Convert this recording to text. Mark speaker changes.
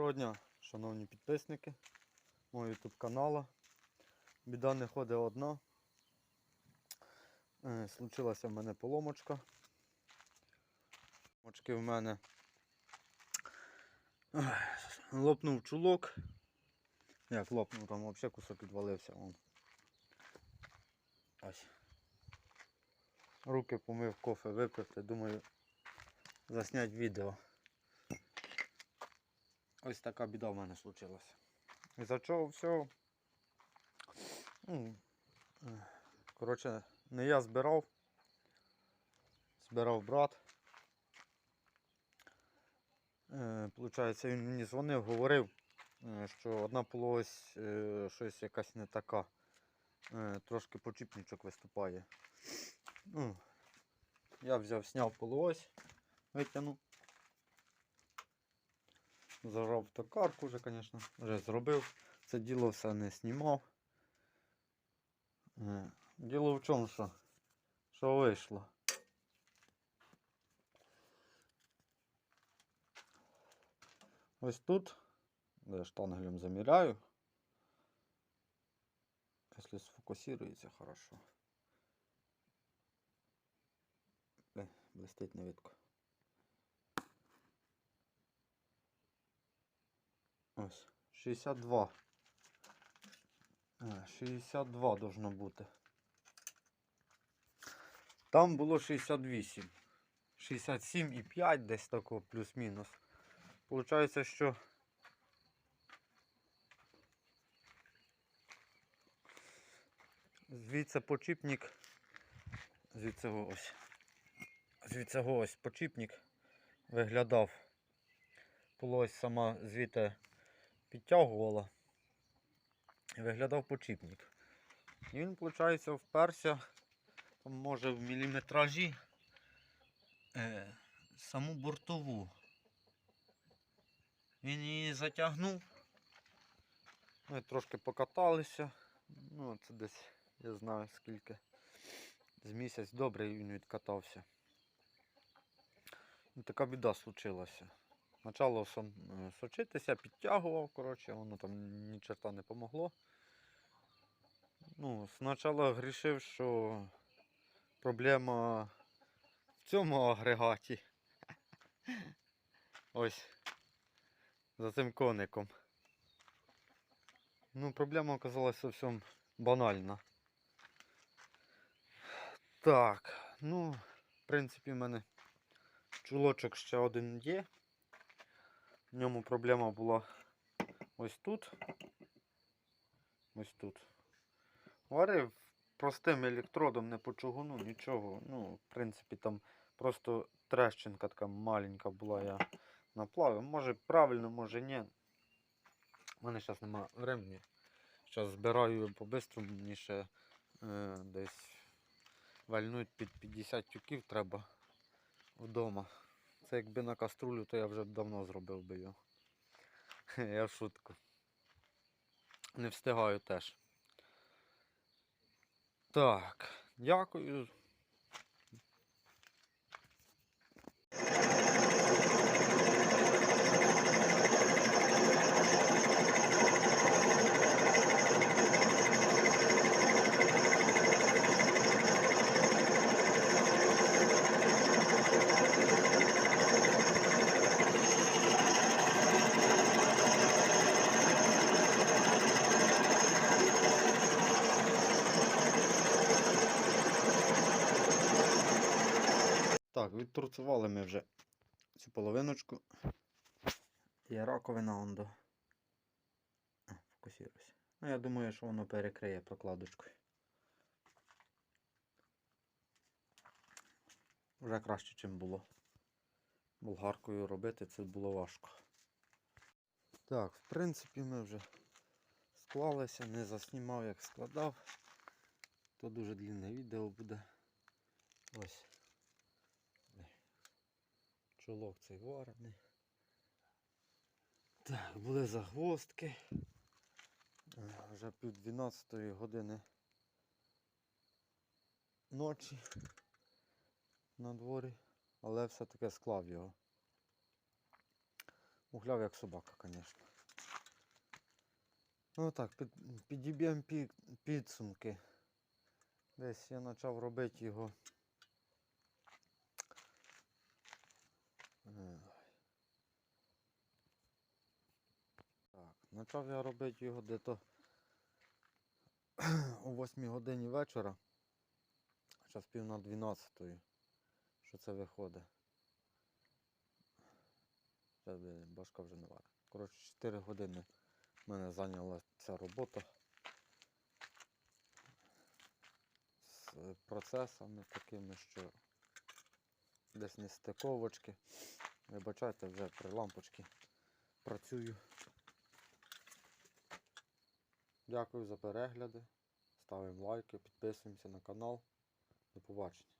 Speaker 1: Доброго дня, шановні підписники мого YouTube каналу. Біда не ходить одна. Е, Случилася в мене поломочка. Поломочки в мене лопнув чулок. Як лопнув, там взагалі кусок відвалився. Вон. Ось. Руки помив, кофе випити, думаю, заснять відео. Ось така біда в мене случилася. І за чого все? Ну, Коротше, не я збирав. Збирав брат. Е, Получається, він мені дзвонив, говорив, е, що одна полось е, щось якась не така. Трошки почіпничок виступає. Ну, я взяв, сняв полуось, витягнув. Зажав токарку вже, звісно, вже зробив. Це діло все не знімав. Е, Діло в чому, що, що вийшло. Ось тут, де я штангелем заміряю. Якщо сфокусується хорошо. Бля, блистить не видко. Ось, 62. А, 62 должно бути. Там було 68. 67 і 5 десь такого плюс-мінус. Получається, що звідси почіпник, звідси ось, звідси ось почіпник виглядав. Полось сама звідти підтягувала. Виглядав почіпник. І він, виходить, вперся, може в міліметражі е, саму бортову. Він її затягнув. Ми трошки покаталися. Ну, це десь, я знаю скільки. З місяць добре він відкатався. І така біда случилася. Почало е, сочитися, підтягував, коротше, воно там ні черта не помогло. Ну, спочатку грішив, що проблема в цьому агрегаті. Ось. За цим коником. Ну, проблема оказалася зовсім банальна. Так, ну, в принципі, в мене чулочок ще один є. В ньому проблема була ось тут. Ось тут. Варив простим електродом, не по чугуну, нічого. Ну, в принципі, там просто трещинка така маленька була, я наплавив. Може правильно, може ні. У мене зараз немає времени. Зараз збираю по-бистрому, мені ще е, десь вальнуть під 50 тюків треба вдома. Це якби на каструлю, то я вже давно зробив би його. Я шутку. Не встигаю теж. Так, дякую. Так, відторцували ми вже цю половиночку. Є раковина ондо. А, фокусируйся. Ну, я думаю, що воно перекриє прокладочкою. Вже краще, ніж було. Болгаркою робити це було важко. Так, в принципі, ми вже склалися, не заснімав, як складав. То дуже длинне відео буде. Ось. Чолок цей варений. Так, були загвоздки. Е, Вже пів 12 години ночі на дворі, але все-таки склав його. Угляв як собака, звісно. Ну так, під, підіб'ємо пі, підсумки. Десь я почав робити його. Почав я робити його дето о 8 годині вечора. Зараз пів на 12. Що це виходить? Це башка вже не варить. Коротше, 4 години в мене зайняла ця робота. З е, процесами такими, що десь не стиковочки. Вибачайте, вже при лампочці працюю. Дякую за перегляди. Ставимо лайки, підписуємося на канал. До побачення.